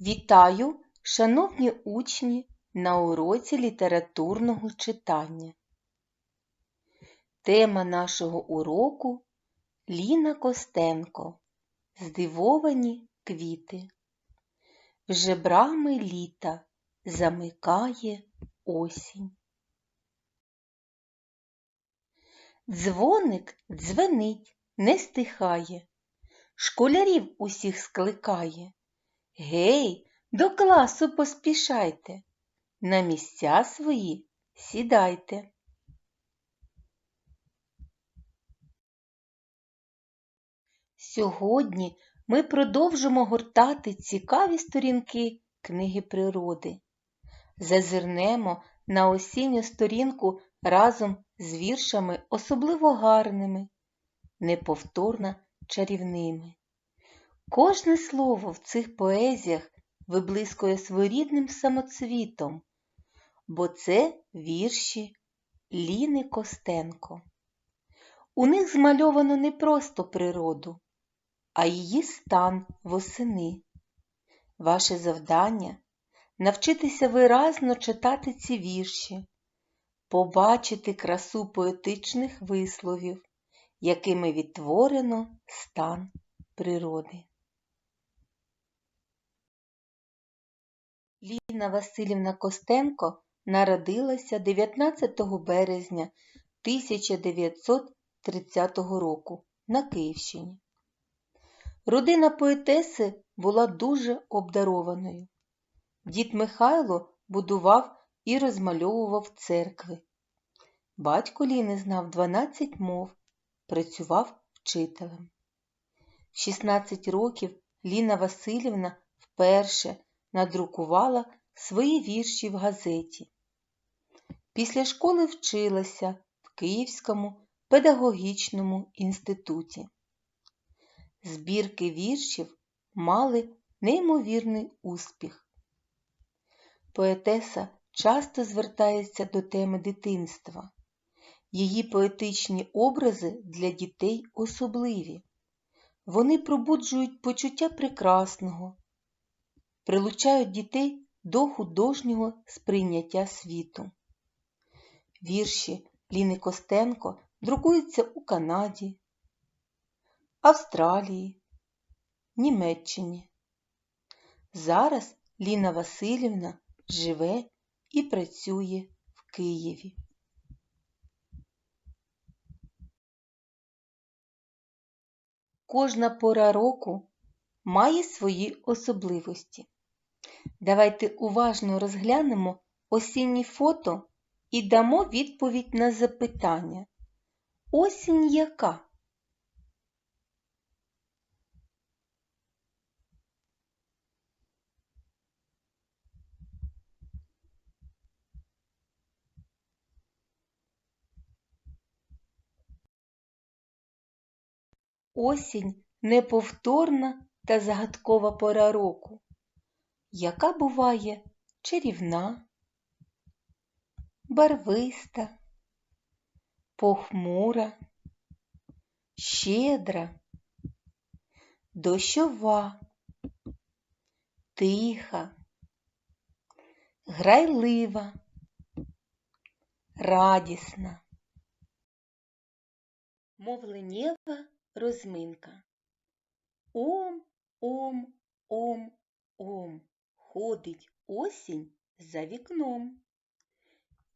Вітаю, шановні учні, на уроці літературного читання. Тема нашого уроку Ліна Костенко. Здивовані квіти. Вже брами літа замикає осінь. Дзвоник дзвенить, не стихає, школярів усіх скликає. Гей, до класу поспішайте, на місця свої сідайте. Сьогодні ми продовжимо гортати цікаві сторінки книги природи. Зазирнемо на осінню сторінку разом з віршами особливо гарними, неповторно чарівними. Кожне слово в цих поезіях виблискує своєрідним самоцвітом, бо це вірші Ліни Костенко. У них змальовано не просто природу, а її стан восени. Ваше завдання навчитися виразно читати ці вірші, побачити красу поетичних висловів, якими відтворено стан природи. Ліна Васильівна Костенко народилася 19 березня 1930 року на Київщині. Родина поетеси була дуже обдарованою. Дід Михайло будував і розмальовував церкви. Батько Ліни знав 12 мов, працював вчителем. В 16 років Ліна Васильівна вперше надрукувала свої вірші в газеті. Після школи вчилася в Київському педагогічному інституті. Збірки віршів мали неймовірний успіх. Поетеса часто звертається до теми дитинства. Її поетичні образи для дітей особливі. Вони пробуджують почуття прекрасного, прилучають дітей до художнього сприйняття світу. Вірші Ліни Костенко друкуються у Канаді, Австралії, Німеччині. Зараз Ліна Васильівна живе і працює в Києві. Кожна пора року має свої особливості. Давайте уважно розглянемо осінні фото і дамо відповідь на запитання. Осінь яка? Осінь неповторна та загадкова пора року, яка буває чарівна, барвиста, похмура, щедра, дощова, тиха, грайлива, радісна, мовленєва розминка. Ом, ом, ом, ом, ходить осінь за вікном.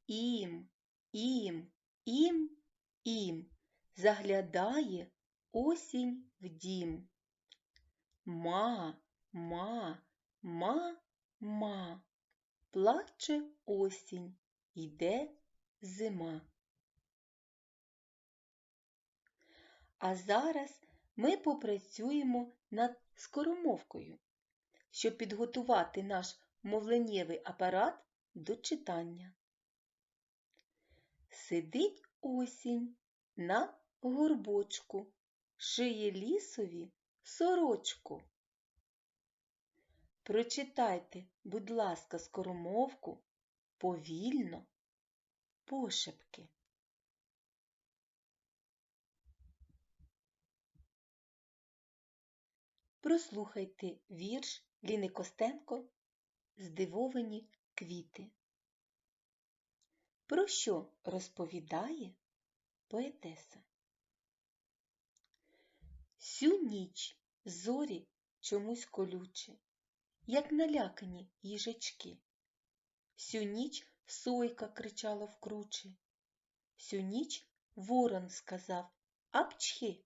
Ім, ім, ім, ім, заглядає осінь в дім. Ма, ма, ма, ма, плаче осінь, йде зима. А зараз ми попрацюємо над скоромовкою, щоб підготувати наш мовленнєвий апарат до читання. Сидить осінь на горбочку, шиє лісові сорочку. Прочитайте, будь ласка, скоромовку повільно, пошепки. Прослухайте вірш Ліни Костенко Здивовані квіти. Про що розповідає поетеса? Сю ніч зорі чомусь колючі, як налякані їжачки. Всю ніч сойка кричала вкруче, всю ніч ворон сказав Апчхи.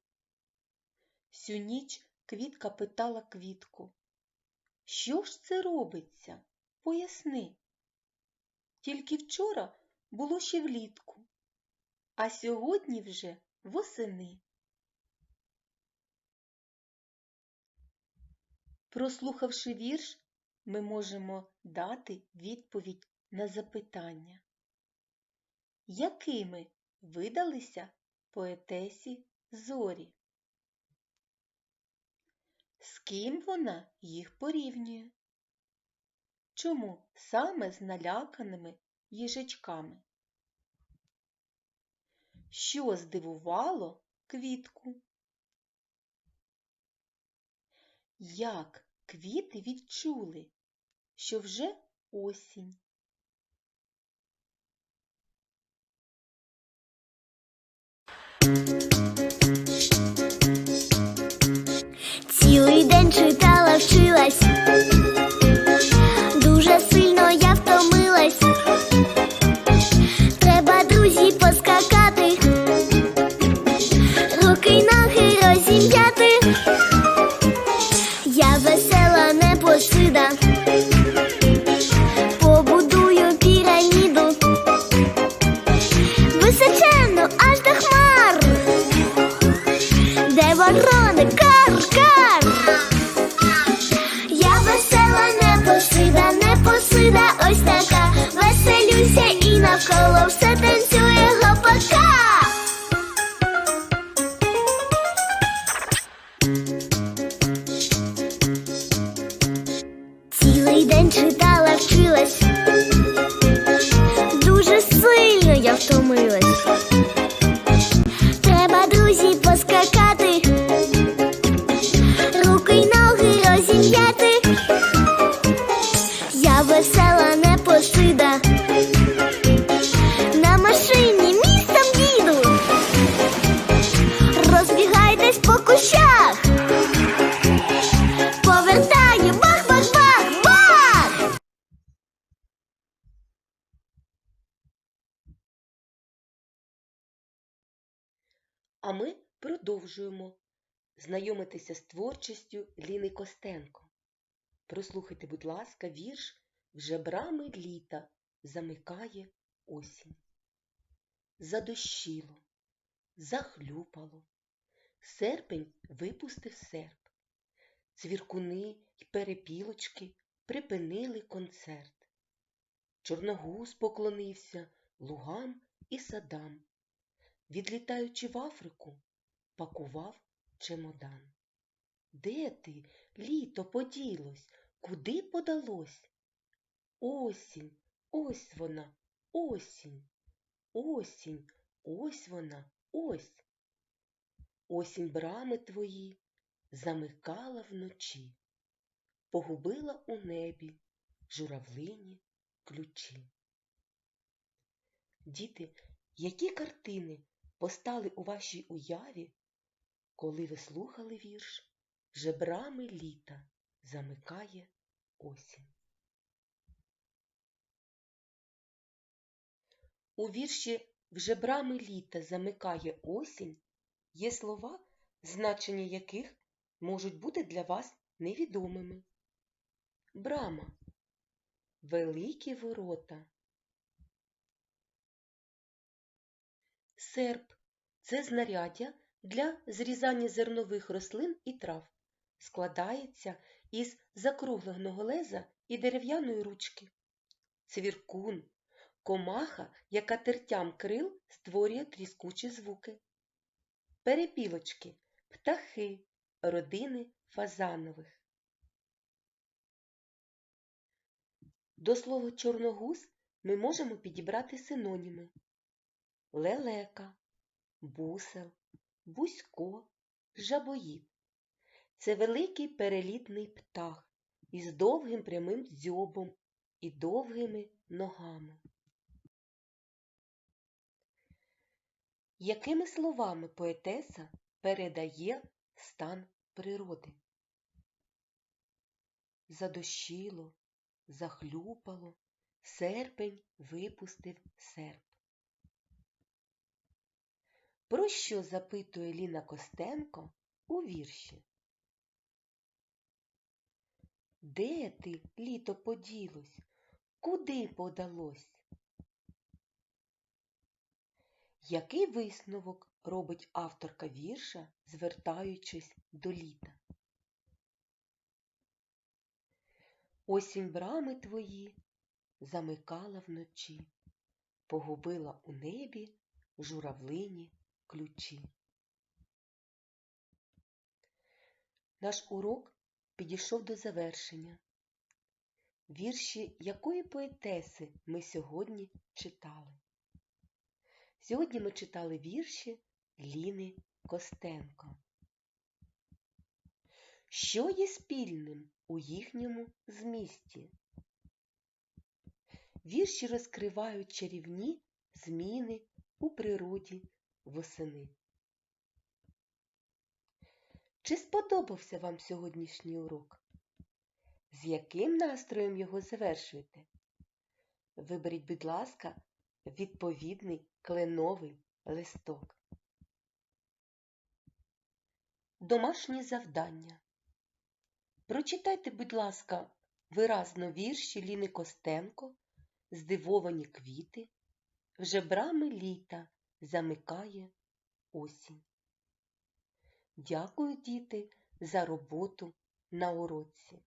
Всю ніч квітка питала квітку. Що ж це робиться? Поясни. Тільки вчора було ще влітку, а сьогодні вже восени. Прослухавши вірш, ми можемо дати відповідь на запитання. Якими видалися поетесі зорі? З ким вона їх порівнює? Чому саме з наляканими їжачками? Що здивувало квітку? Як квіти відчули, що вже осінь? Весела непосида, на машині містом їду. Розбігайтесь по кущах. Повертаю бах-бах-бах-бах! А ми продовжуємо знайомитися з творчістю Ліни Костенко. Прослухайте, будь ласка, вірш вже брами літа замикає осінь. Задощило, захлюпало, серпень випустив серп. Цвіркуни й перепілочки припинили концерт. Чорногуз поклонився лугам і садам відлітаючи в Африку, пакував чемодан. Де ти, літо поділось, куди подалось? Осінь, ось вона, осінь, осінь, ось вона, ось. Осінь брами твої замикала вночі, погубила у небі журавлині ключі. Діти, які картини постали у вашій уяві, коли ви слухали вірш вже брами літа замикає осінь. У вірші вже брами літа замикає осінь є слова, значення яких можуть бути для вас невідомими. Брама великі ворота. Серп це знаряддя для зрізання зернових рослин і трав. Складається із закругленого леза і дерев'яної ручки. Цвіркун комаха, яка тертям крил створює тріскучі звуки. Перепілочки птахи родини фазанових. До слова чорногуз ми можемо підібрати синоніми лелека, бусел, бузько, жабоїд. Це великий перелітний птах, із довгим прямим дзьобом і довгими ногами. Якими словами поетеса передає стан природи? Задощило, захлюпало, серпень випустив серп. Про що запитує Ліна Костенко у вірші? Де ти, літо поділось? Куди подалось? Який висновок робить авторка вірша, звертаючись до літа? Осінь брами твої замикала вночі, погубила у небі журавлині ключі. Наш урок підійшов до завершення. Вірші якої поетеси ми сьогодні читали? Сьогодні ми читали вірші Ліни Костенко. Що є спільним у їхньому змісті? Вірші розкривають чарівні зміни у природі восени. Чи сподобався вам сьогоднішній урок? З яким настроєм його завершуєте? Виберіть, будь ласка, відповідний кленовий листок. Домашнє завдання. Прочитайте, будь ласка, виразно вірші Ліни Костенко, здивовані квіти, вже брами літа замикає осінь. Дякую, діти, за роботу на уроці.